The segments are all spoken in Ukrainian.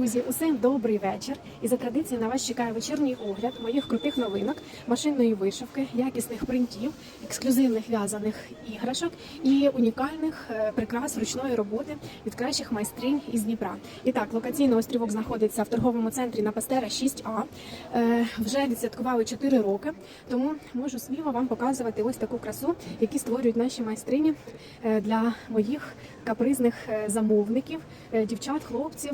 Друзі, усім добрий вечір. І за традицією на вас чекає вечірній огляд моїх крутих новинок, машинної вишивки, якісних принтів, ексклюзивних в'язаних іграшок і унікальних е, прикрас ручної роботи від кращих майстринь із Дніпра. І так, локаційно острівок знаходиться в торговому центрі на Пастера 6А. Е, Вже відсвяткували 4 роки, тому можу сміло вам показувати ось таку красу, які створюють наші майстрині е, для моїх капризних замовників, дівчат, хлопців,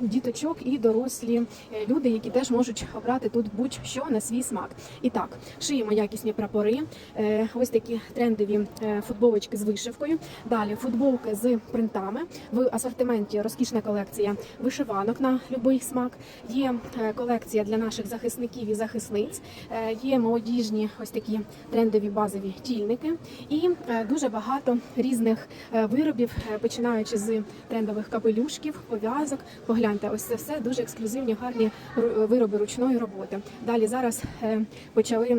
діточок і дорослі е, люди, які теж можуть обрати тут будь-що на свій смак. І так, шиємо якісні прапори, е, ось такі трендові е, футболочки з вишивкою. Далі футболки з принтами. В асортименті розкішна колекція вишиванок на будь-який смак. Є колекція для наших захисників і захисниць. Є молодіжні ось такі трендові базові тільники і дуже багато різних виробів, починаючи з трендових капелюшків, пов'язок. Погляньте, ось це все дуже ексклюзивні, гарні вироби ручної роботи. Далі зараз е, почали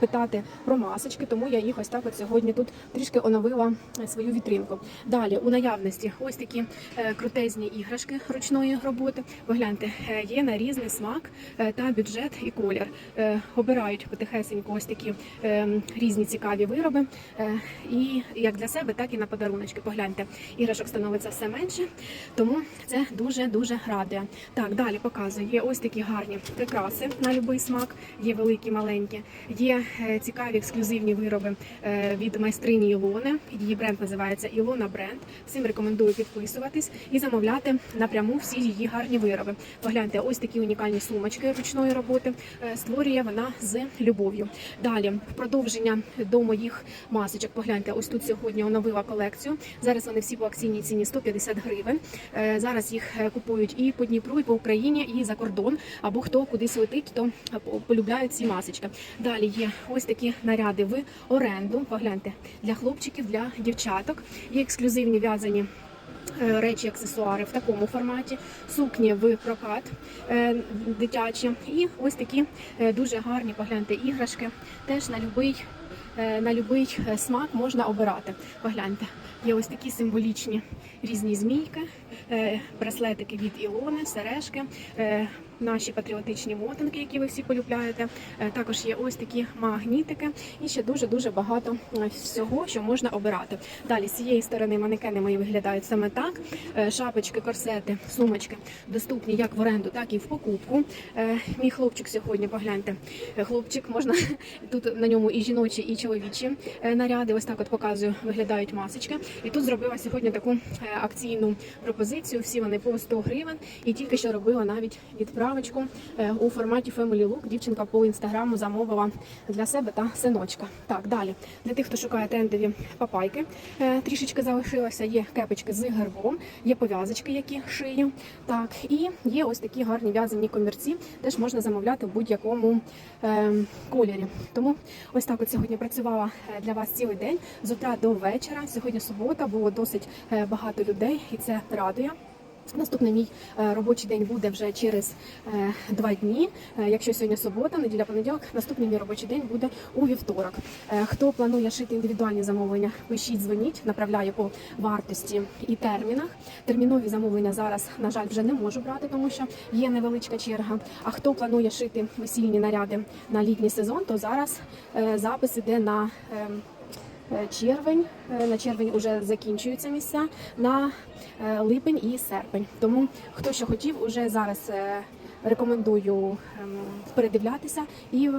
питати про масочки, тому я їх ось так от сьогодні тут трішки оновила е, свою вітринку. Далі у наявності ось такі е, крутезні іграшки ручної роботи. Погляньте, є на різний смак та бюджет і колір. Обирають потихесенько ось такі різні цікаві вироби. І як для себе, так і на подаруночки. Погляньте, іграшок становиться все менше, тому це дуже дуже радує. Так, далі показую. Є ось такі гарні прикраси на будь-який смак. Є великі, маленькі. Є е, цікаві ексклюзивні вироби е, від майстрині Ілони. Її бренд називається Ілона Бренд. Всім рекомендую підписуватись і замовляти напряму всі її гарні вироби. Погляньте, ось такі унікальні сумочки ручної роботи е, створює вона з любов'ю. Далі продовження до моїх масочок. Погляньте, ось тут сьогодні оновила колекцію. Зараз вони всі по акційній ціні 150 гривень. Зараз їх е, купують і по Дніпру, і по Україні, і за кордон. Або хто кудись летить, то е, полюбляють ці масочки. Далі є ось такі наряди в оренду. Погляньте для хлопчиків, для дівчаток. Є ексклюзивні в'язані. е, Речі, аксесуари в такому форматі, сукні в прокат дитячі, і ось такі дуже гарні погляньте іграшки. Теж на любий, на любий е, смак можна обирати. Погляньте, є ось такі символічні різні змійки, е, браслетики від Ілони, сережки, е, наші патріотичні мотинки, які ви всі полюбляєте. Е, Також є ось такі магнітики і ще дуже дуже багато е, всього, що можна обирати. Далі з цієї сторони манекени мої виглядають саме так. Е, Шапочки, корсети, сумочки доступні як в оренду, так і в покупку. Е, Мій хлопчик сьогодні, погляньте, Е, хлопчик можна тут на ньому і жіночі, і чоловічі е, наряди. Ось так от показую, виглядають масочки. І тут зробила сьогодні таку е, акційну пропозицію. Всі вони по 100 гривень. І тільки що робила навіть відправочку е, у форматі Family Look. Дівчинка по інстаграму замовила для себе та синочка. Так, далі для тих, хто шукає трендові папайки, трішечки залишилося. Є кепочки з гербом, є пов'язочки, які шию. Так, і є ось такі гарні в'язані комірці. Теж можна замовляти в будь-якому е, кольорі. Тому ось так от сьогодні працювала е, для вас цілий день з утра до вечора. Сьогодні субота було досить е, багато людей, і це радує. Наступний мій е, робочий день буде вже через е, два дні. Е, Якщо сьогодні субота, неділя, понеділок, наступний мій робочий день буде у вівторок. Хто планує шити індивідуальні замовлення, пишіть, дзвоніть, направляю по вартості і термінах. Термінові замовлення зараз, на жаль, вже не можу брати, тому що є невеличка черга. А хто планує шити весільні наряди на літній сезон, то зараз запис іде на. Е, червень. Е, На червень вже закінчуються місця на е, липень і серпень. Тому хто що хотів, уже зараз рекомендую ем, передивлятися і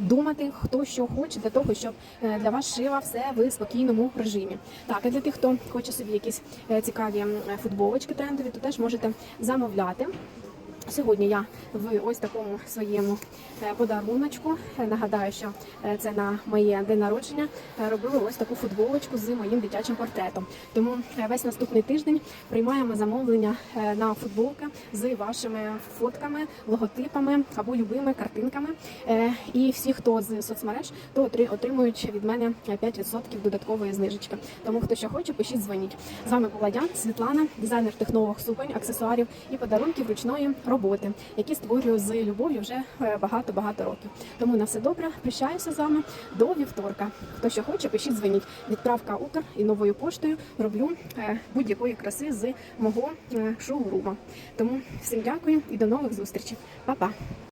думати, хто що хоче для того, щоб для вас шила все в спокійному режимі. Так, а для тих, хто хоче собі якісь цікаві футболочки трендові, то теж можете замовляти. Сьогодні я в ось такому своєму е, подаруночку. Нагадаю, що е, це на моє день народження е, робили ось таку футболочку з моїм дитячим портретом. Тому весь наступний тиждень приймаємо замовлення на футболки з вашими фотками, логотипами або любими картинками. І всі, хто з соцмереж, то отри- отримують від мене 5% додаткової знижечки. Тому хто що хоче, пишіть, дзвоніть. З вами була я, Світлана, дизайнер технолог суконь, аксесуарів і подарунків ручної роботи, які створюю з любов'ю вже багато багато років. Тому на все добре. Прощаюся з вами до вівторка. Хто що хоче, пишіть, дзвоніть. Відправка Укр і новою поштою роблю е, будь-якої краси з мого е, шоурума. Тому всім дякую і до нових зустрічей. Па-па!